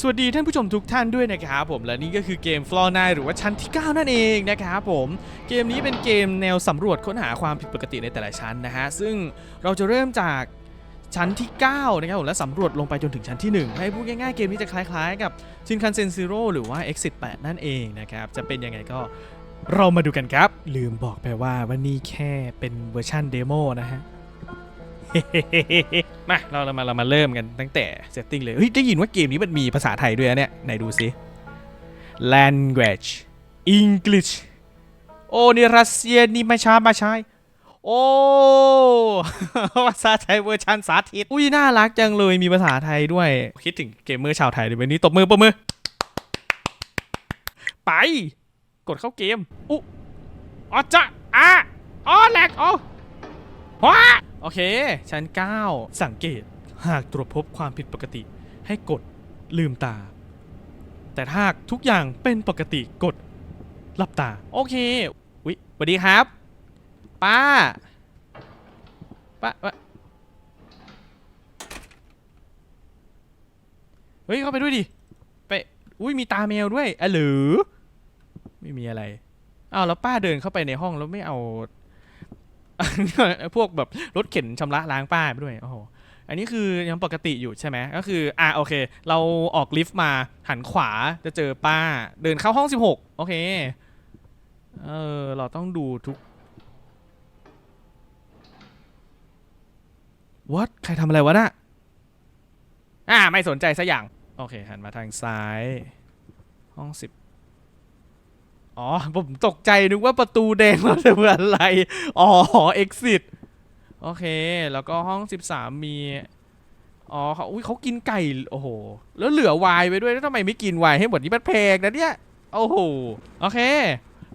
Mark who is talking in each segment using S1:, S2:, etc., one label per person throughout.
S1: สวัสดีท่านผู้ชมทุกท่านด้วยนะครับผมและนี่ก็คือเกม Floor 9หรือว่าชั้นที่ 9 นั่นเองนะครับผมเกมนี้เป็นเกมแนวสำรวจค้นหาความผิดปกติในแต่ละชั้นนะฮะซึ่งเราจะเริ่มจากชั้นที่ 9 นะครับผมและสำรวจลงไปจนถึงชั้นที่ 1 ให้พูดง่ายๆเกมนี้จะคล้ายๆ กับ Shinkansen Zero หรือว่า Exit 8 นั่นเองนะครับจะเป็นยังไงก็เรามาดูกันครับ ลืมบอกไปว่าวันนี้แค่เป็นเวอร์ชันเดโมนะฮะ มาเราเรามาเรามาเริ่มกันตั้งแต่เซตติ้งเลยเฮ้ยได้ยินว่าเกมนี้มันมีภาษาไทยด้วยนะเนี่ยไหนดูสิ language English โอ้นี่รัสเซียนี่ไม่ช้ามาใช้โอ้ภาษาไทยเวอร์ชันสาธิต อุ้ยน่ารักจังเลยมีภาษาไทยด้วย คิดถึงเกมเมอร์ชาวไทยเลยวันนี้ตบมือปรบมือ ไป กดเข้าเกม อุ๊อ๋อจะอะอ๋อแหลกอ๋อว้า โอเค ชั้น 9 สังเกตหากตรวจพบความผิดปกติ ให้กดลืมตา แต่ถ้าหากทุกอย่างเป็นปกติกดหลับตา โอเควิสวัสดีครับ ป้า ป้าป้าเฮ้ย เข้าไปด้วยดิ ไป อุ้ยมีตาแมวด้วยอะหรือ ไม่มีอะไร อ้าวแล้วป้าเดินเข้าไปในห้องแล้วไม่เอา พวกแบบรถเข็นชำระล้างป้าไปด้วยโอ้โหอันนี้คือยังปกติอยู่ใช่ไหมก็คืออะโอเค เราออกลิฟต์มาหันขวาจะเจอป้า เดินเข้าห้อง16โอเค เออ เราต้องดูทุก what ใครทำอะไรวะน่ะอ่าไม่สนใจสักอย่าง โอเค หันมาทางซ้าย ห้อง10 อ๋อ ผมตกใจนึกว่าประตูแดงเราจะเป็นอะไร อ๋อ exit โอเค แล้วก็ห้อง 13 มี อ๋อเขาอุ้ยเขากินไก่ โอ้โห แล้วเหลือไวน์ไปด้วย แล้วทำไมไม่กินไวน์ให้หมดนี่มันแพงนะเนี่ย โอ้โห โอเค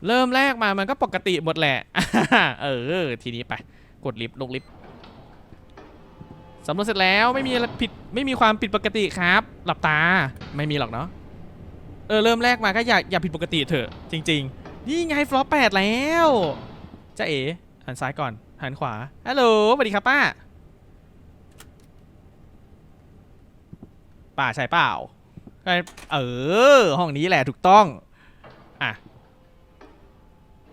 S1: เริ่มแรกมามันก็ปกติหมดแหละ เออ ทีนี้ไป กดลิฟต์ลงลิฟต์สำรวจเสร็จแล้วไม่มีผิดไม่มีความผิดปกติครับ หลับตาไม่มีหรอกเนาะ เออเริ่มแรกมาก็อย่าอย่าผิดปกติเถอะจริง ๆ นี่ไงฟลอปแปดแล้วจ้าเอ๋หันซ้ายก่อนหันขวาฮัลโหลสวัสดีครับป้า ป้าใช่เปล่าเออ ห้องนี้แหละถูกต้องอะ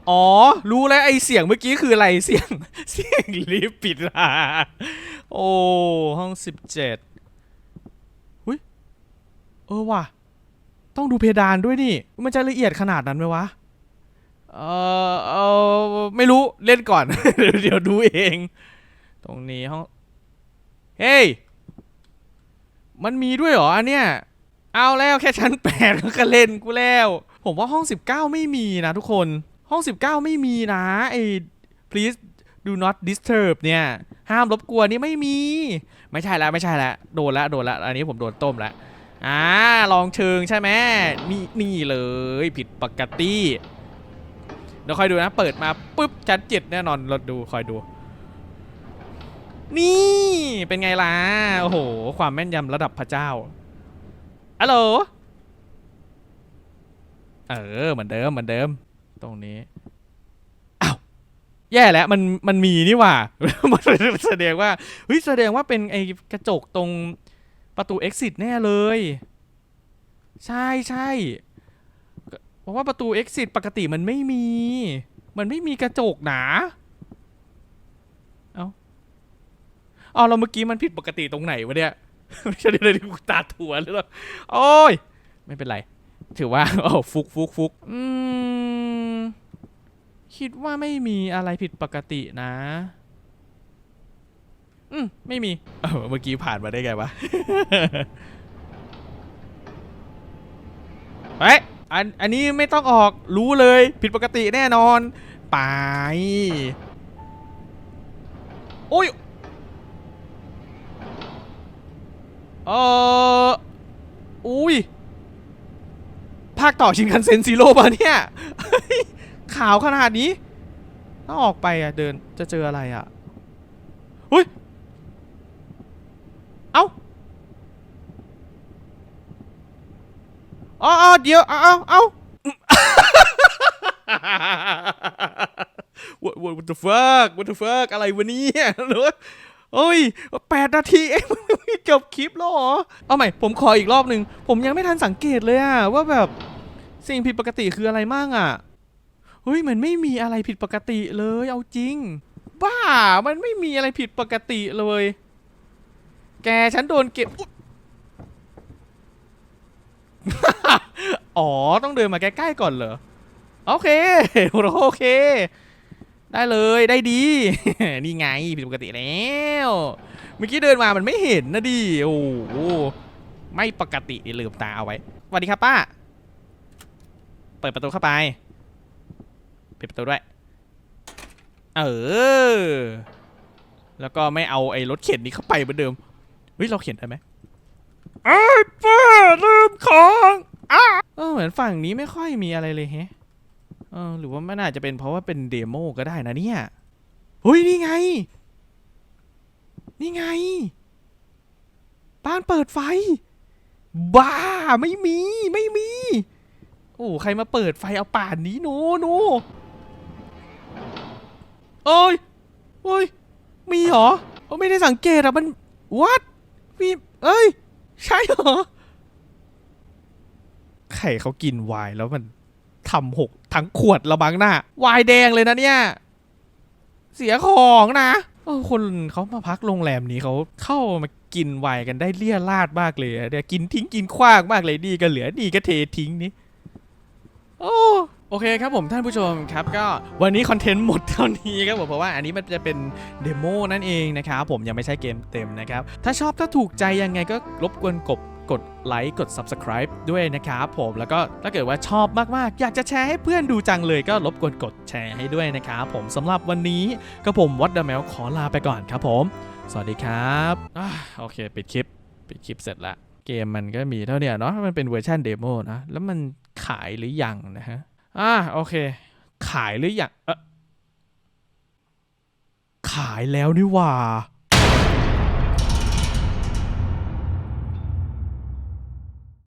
S1: อ๋อ รู้แล้วไอเสียงเมื่อกี้คืออะไรเสียง เสียงลิฟต์ปิดอะโอ้ ห้องสิบเจ็ดหุ้ย เออว่ะ ต้องดูเพดานด้วยนี่ มันจะละเอียดขนาดนั้นไหมวะ เออเออไม่รู้เล่นก่อน เดี๋ยวดูเอง ตรงนี้ห้อง เฮ้ย มันมีด้วยเหรออันเนี้ย เอาแล้วแค่ชั้นแปดก็เล่นกูแล้ว ผมว่าห้อง19ไม่มีนะทุกคน ห้อง19ไม่มีนะไอ้ please do not disturb เนี่ย ห้ามรบกวนนี่ไม่มี ไม่ใช่แล้วไม่ใช่แล้วโดนละโดนละอันนี้ผมโดนต้มและ อ่าลองเชิงใช่ไหมนี่นี่เลยผิดปกติเดี๋ยวคอยดูนะ เปิดมาปุ๊บชั้นเจ็ดแน่นอนเราดูคอยดู นี่ เป็นไงล่ะ โอ้โห ความแม่นยำระดับพระเจ้าฮัลโหลเออ เหมือนเดิมเหมือนเดิม ตรงนี้อ้าวแย่แล้วมันมันมีนี่หว่ามันแสดงว่าเฮ้ยแสดงว่าเป็นไอ้กระจกตรง ประตู exit แน่เลย ใช่ใช่เพราะว่าประตู exit ปกติมันไม่มี มันไม่มีกระจกหนาอ๋อเราเมื่อกี้มันผิดปกติตรงไหนวะเนี่ยไม่ใช่เลยที่กูตาถั่วหรือเปล่าโอ้ย ไม่เป็นไร ถือว่าโอ้ฟุกฟุกฟุกอืมคิดว่าไม่มีอะไรผิดปกตินะ อืมไม่มีเออเมื่อกี้ผ่านมาได้ไงวะ เฮ้ยอันอันนี้ไม่ต้องออกรู้เลยผิดปกติแน่นอนไปโอ้ยเอออุ้ย ภาคต่อชินคันเซ็นซีโร่ป่ะเนี่ยเฮ้ยขาวขนาดนี้ ถ้าออกไปอะเดินจะเจออะไรอะอุ้ย เอ้า อ๋อเดี๋ยวเอาเอาเอา what what what the fuck what the fuck อะไรวะเนี่ยหรือว่าเอ้ยแปดนาทีเองจบคลิปแล้วเหรอ เอาใหม่ ผมขออีกรอบหนึ่ง ผมยังไม่ทันสังเกตเลยอะว่าแบบสิ่งผิดปกติคืออะไรมั่งอะเฮ้ยมันไม่มีอะไรผิดปกติเลย เอาจริง บ้า มันไม่มีอะไรผิดปกติเลย แกฉันโดนเก็บ อ๋อ ต้องเดินมาใกล้ๆก่อนเหรอ โอเคโอเค ได้เลยได้ดี นี่ไงผิดปกติแล้วเมื่อกี้เดินมามันไม่เห็นนะดิโอ้โหไม่ปกติลืมตาเอาไว้สวัสดีครับป้า เปิดประตูเข้าไปปิดประตูด้วย เออ แล้วก็ไม่เอาไอ้รถเข็นนี้เข้าไปเหมือนเดิมเฮ้ยเราเข็นได้ไหมไอ้ป้า ลืมของอ้าเออเหมือนฝั่งนี้ไม่ค่อยมีอะไรเลยแฮะเออหรือว่ามันอาจจะเป็นเพราะว่าเป็นเดโมก็ได้นะเนี่ยเฮ้ยนี่ไง นี่ไง บ้านเปิดไฟ บ้าไม่มีไม่มี โอ้ใครมาเปิดไฟเอาป่านนี้โนโนเอ้ยเอ้ยมีเหรอเอ้าไม่ได้สังเกตอะมันวัดมีเอ้ย ใช่เหรอ ไข่เขากินไวน์แล้วมันทำหกทั้งขวดละบังหน้าวายแดงเลยนะเนี่ย เสียของนะเออคนเขามาพักโรงแรมนี้เขาเข้ามากินไวน์กันได้เลี่ยราดมากเลยเดี๋ยวกินทิ้งกินขว้างมากเลยดีก็เหลือดีก็เททิ้งนี่โอ้โอเคครับผมท่านผู้ชมครับก็วันนี้คอนเทนต์หมดเท่านี้ครับผมเพราะว่าอันนี้มันจะเป็นเดโมนั่นเองนะครับผมยังไม่ใช่เกมเต็มนะครับถ้าชอบถ้าถูกใจยังไงก็รบกวนกด กดไลค์กด subscribe ด้วยนะครับผมแล้วก็ถ้าเกิดว่าชอบมากๆ อยากจะแชร์ให้เพื่อนดูจังเลยก็รบกวนกดแชร์ให้ด้วยนะครับผมสำหรับวันนี้ก็ผมวัดเดอะแมวขอลาไปก่อนครับผม สวัสดีครับอโอเคปิดคลิปปิดคลิปเสร็จละเกมมันก็มีเท่านี้เนาะมันเป็นเวอร์ชันเดโมนะแล้วมันขายหรือยังนะฮะอ่าโอเค ขายหรือยังเออขายแล้วนี่ว่า